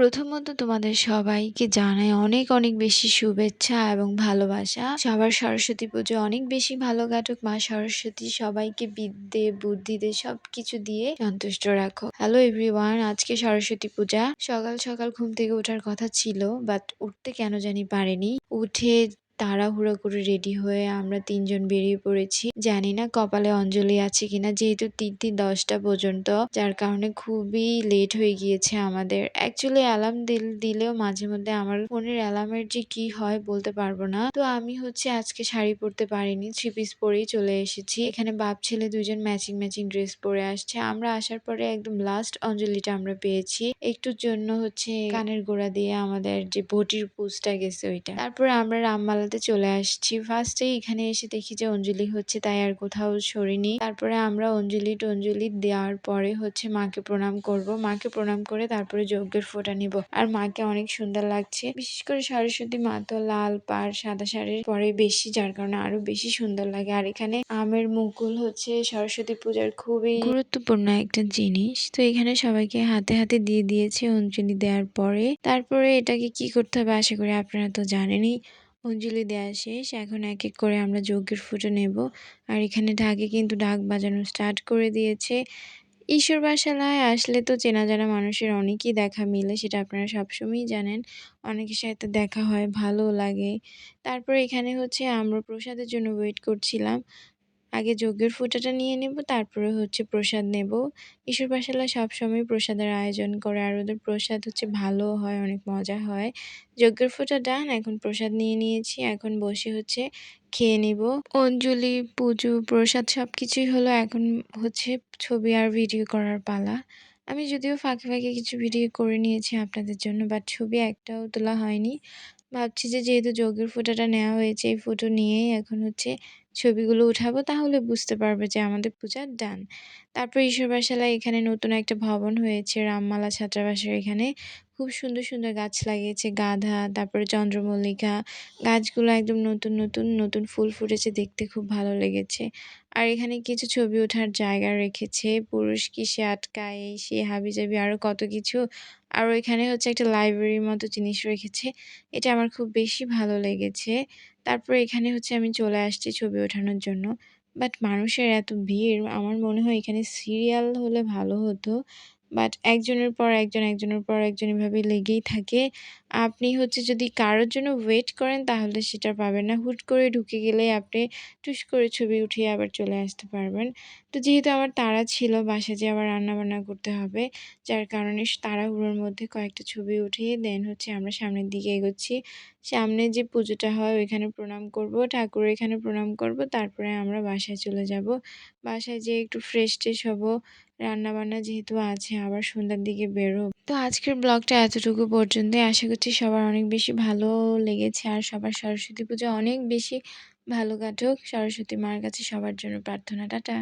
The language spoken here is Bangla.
প্রথমত তোমাদের সবাইকে জানাই অনেক অনেক বেশি শুভেচ্ছা এবং ভালোবাসা। সবার সরস্বতী পুজো অনেক বেশি ভালো কাটুক। মা সরস্বতী সবাইকে বিদ্যে বুদ্ধিতে সব কিছু দিয়ে সন্তুষ্ট রাখো। হ্যালো এভরিওয়ান আজকে সরস্বতী পূজা। সকাল সকাল ঘুম থেকে ওঠার কথা ছিল বাট উঠতে কেন জানি পারেনি। উঠে তাড়াহুড়ো করে রেডি হয়ে আমরা তিনজন বেরিয়ে পড়েছি। জানি না কপালে অঞ্জলি আছে কিনা, যেহেতু তিথি দশটা পর্যন্ত, যার কারণে খুবই লেট হয়ে গিয়েছে আমাদের। অ্যাকচুয়ালি অ্যালার্ম দিল, দিলেও মাঝে মধ্যে আমার ফোনের অ্যালার্মের যে কি হয় বলতে পারব না। তো আমি হচ্ছে আজকে শাড়ি পরতে পারিনি থ্রি পিস পরেই চলে এসেছি। এখানে বাপ, ছেলে দুজন ম্যাচিং ম্যাচিং ড্রেস পরে আসছে। আমরা আসার পরে একদম লাস্ট অঞ্জলিটা আমরা পেয়েছি। একটুর জন্য হচ্ছে কানের গোড়া দিয়ে আমাদের যে বটির পুজটা গেছে ওইটা। তারপরে আমরা রামমালা বলতে চলে আসছি। ফার্স্টে এখানে এসে দেখি যে অঞ্জলি হচ্ছে, তাই আর কোথাও সরিনি। তারপরে আমরা অঞ্জলি টঞ্জলি দেওয়ার পরে হচ্ছে মাকে প্রণাম করব। মাকে প্রণাম করে তারপরে যজ্ঞের ফোঁটা নিব। আর মাকে অনেক সুন্দর লাগছে। বিশেষ করে সরস্বতী মা তো লাল, পাড়, সাদা শাড়ির পরে বেশি, যার কারণে আরও বেশি সুন্দর লাগে। আর এখানে আমের মুকুল হচ্ছে, সরস্বতী পূজার খুবই গুরুত্বপূর্ণ একটা জিনিস। তো এখানে সবাইকে হাতে হাতে দিয়ে দিয়েছে অঞ্জলি দেওয়ার পরে। তারপরে এটাকে কি করতে হবে আশা করি আপনারা তো জানেনই। অঞ্জলি দেওয়া শেষ। এখন এক এক করে আমরা যজ্ঞের ফুটো নেব। আর এখানে ঢাকে কিন্তু ঢাক বাজানো স্টার্ট করে দিয়েছে। ঈশ্বর বাসালায় আসলে তো চেনা জানা মানুষের অনেকই দেখা মিলে, সেটা আপনারা সবসময়ই জানেন। অনেকের সাথে দেখা হয় ভালো লাগে। তারপর এখানে হচ্ছে আমরা প্রসাদের জন্য ওয়েট করছিলাম। আগে যজ্ঞের ফুটাটা নিয়ে নেব, তারপরে হচ্ছে প্রসাদ নেব। ঈশ্বর পাশালা সবসময় প্রসাদের আয়োজন করে, আর ওদের প্রসাদ হচ্ছে ভালো হয়, অনেক মজা হয়। যজ্ঞের ফুটা ডান, এখন প্রসাদ নিয়ে নিয়েছি, এখন বসে হচ্ছে খেয়ে নিব। অঞ্জলি, পুজো, প্রসাদ সব কিছুই হলো এখন হচ্ছে ছবি আর ভিডিও করার পালা। আমি যদিও ফাঁকে ফাঁকে কিছু ভিডিও করে নিয়েছি আপনাদের জন্য, বাট ছবি একটাও তোলা হয়নি। ভাবছি যে যেহেতু যজ্ঞের ফোটোটা নেওয়া হয়েছে, এই ফটো নিয়েই এখন হচ্ছে ছবিগুলো উঠাবো, তাহলে বুঝতে পারবে যে আমাদের পূজা ডান তারপর ঈশ্বরবাসালায় এখানে নতুন একটা ভবন হয়েছে, রামমালা ছাত্রাবাসের এখানে। খুব সুন্দর সুন্দর গাছ লাগিয়েছে। গাধা তারপরে চন্দ্রমল্লিকা। গাছগুলো একদম নতুন নতুন নতুন ফুল ফুটেছে দেখতে খুব ভালো লেগেছে। আর এখানে কিছু ছবি ওঠার জায়গা রেখেছে। পুরুষ কিসে আটকায়, সে হাবিজাবি আরও কত কিছু। আর এখানে হচ্ছে একটা লাইব্রেরির মতো জিনিস রেখেছে। এটা আমার খুব বেশি ভালো লেগেছে। তারপর এখানে হচ্ছে আমি চলে আসছি ছবি ওঠানোর জন্য। বাট মানুষের এত ভিড়, আমার মনে হয় এখানে সিরিয়াল হলে ভালো হতো। বাট একজনের পর একজন, একজনের পর একজন এভাবে লেগেই থাকে। আপনি হচ্ছে যদি কারোর জন্য ওয়েট করেন, তাহলে সেটা পাবেন না। হুট করে ঢুকে গেলে আপনি টুস করে ছবি উঠিয়ে আবার চলে আসতে পারবেন। তো যেহেতু আমার তাড়া ছিল বাসা যে আবার রান্নাবান্না করতে হবে, যার কারণে তাড়াহুড়োর মধ্যে কয়েকটা ছবি উঠিয়ে দেন হচ্ছে আমরা সামনের দিকে এগোচ্ছি। সামনে যে পুজোটা হয়, ওইখানে প্রণাম করব, ঠাকুর এখানে প্রণাম করব, তারপরে আমরা বাসায় চলে যাব। বাসায় যেয়ে একটু ফ্রেশ ট্রেশ হব রান্নাবান্না যেহেতু আছে, আবার সন্ধ্যার দিকে বেরো তো আজকের ব্লগটা এতটুকু পর্যন্ত আশা করছি সবার অনেক বেশি ভালো লেগেছে আর সবার সরস্বতী পুজো অনেক বেশি ভালো কাটুক। সরস্বতী মার কাছে সবার জন্য প্রার্থনা। টাটা।